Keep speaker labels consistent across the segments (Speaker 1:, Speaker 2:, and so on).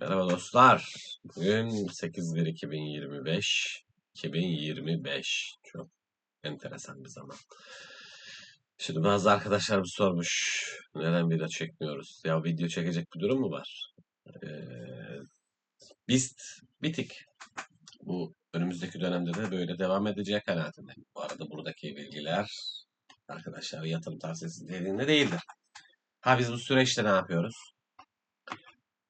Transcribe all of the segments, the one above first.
Speaker 1: Merhaba dostlar. Bugün 8-1-2025. 2025. Çok enteresan bir zaman. Şimdi bazı arkadaşlarım sormuş. Neden video çekmiyoruz? Ya video çekecek bir durum mu var? Ee, biz bitik. Bu önümüzdeki dönemde de böyle devam edecek kanaatindeyim. Bu arada buradaki bilgiler arkadaşlar yatırım tavsiyesi dediğinde değildir. Ha biz bu süreçte ne yapıyoruz?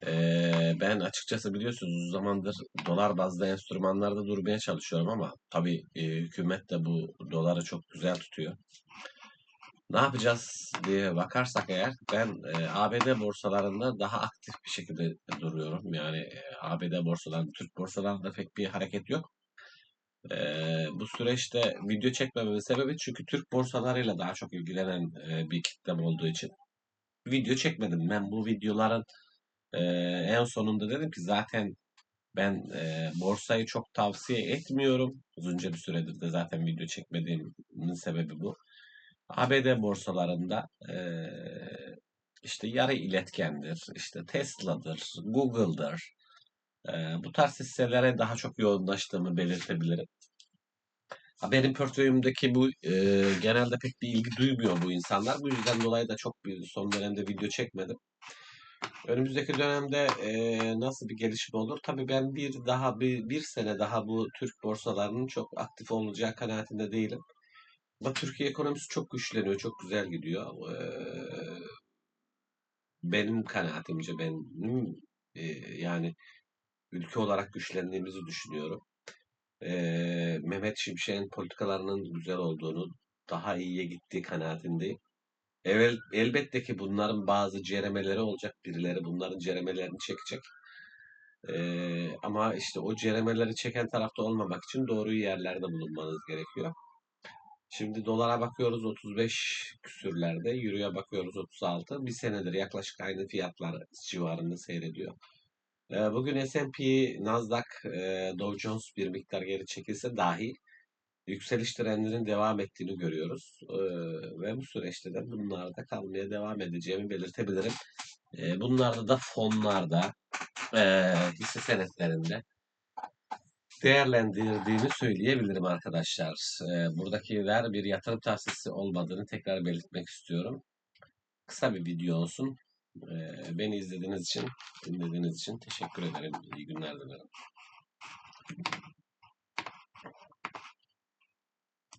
Speaker 1: Ee, ben açıkçası biliyorsunuz uzun zamandır dolar bazlı enstrümanlarda durmaya çalışıyorum ama tabii e, hükümet de bu doları çok güzel tutuyor. Ne yapacağız diye bakarsak eğer ben e, ABD borsalarında daha aktif bir şekilde duruyorum. Yani e, ABD borsalarında, Türk borsalarında pek bir hareket yok. E, bu süreçte video çekmememin sebebi çünkü Türk borsalarıyla daha çok ilgilenen e, bir kitlem olduğu için video çekmedim. Ben bu videoların ee, en sonunda dedim ki zaten ben e, borsayı çok tavsiye etmiyorum. Uzunca bir süredir de zaten video çekmediğimin sebebi bu. ABD borsalarında e, işte yarı iletkendir, işte Tesla'dır, Google'dır. E, bu tarz hisselere daha çok yoğunlaştığımı belirtebilirim. Benim portföyümdeki bu e, genelde pek bir ilgi duymuyor bu insanlar. Bu yüzden dolayı da çok bir son dönemde video çekmedim. Önümüzdeki dönemde e, nasıl bir gelişme olur? Tabii ben bir daha bir, bir sene daha bu Türk borsalarının çok aktif olacağı kanaatinde değilim. Ama Türkiye ekonomisi çok güçleniyor, çok güzel gidiyor. E, benim kanaatimce benim e, yani ülke olarak güçlendiğimizi düşünüyorum. E, Mehmet Şimşek'in politikalarının güzel olduğunu, daha iyiye gittiği kanaatindeyim. Evet, elbette ki bunların bazı ceremeleri olacak. Birileri bunların ceremelerini çekecek. Ee, ama işte o ceremeleri çeken tarafta olmamak için doğru yerlerde bulunmanız gerekiyor. Şimdi dolara bakıyoruz 35 küsürlerde, euroya bakıyoruz 36. Bir senedir yaklaşık aynı fiyatlar civarında seyrediyor. Bugün S&P, Nasdaq, Dow Jones bir miktar geri çekilse dahi yükseliş trendinin devam ettiğini görüyoruz. Ee, ve bu süreçte de bunlarda kalmaya devam edeceğimi belirtebilirim. Ee, bunlarda da fonlarda, e, hisse senetlerinde değerlendirdiğini söyleyebilirim arkadaşlar. Ee, buradakiler bir yatırım tavsiyesi olmadığını tekrar belirtmek istiyorum. Kısa bir video olsun. Ee, beni izlediğiniz için, dinlediğiniz için teşekkür ederim. İyi günler dilerim.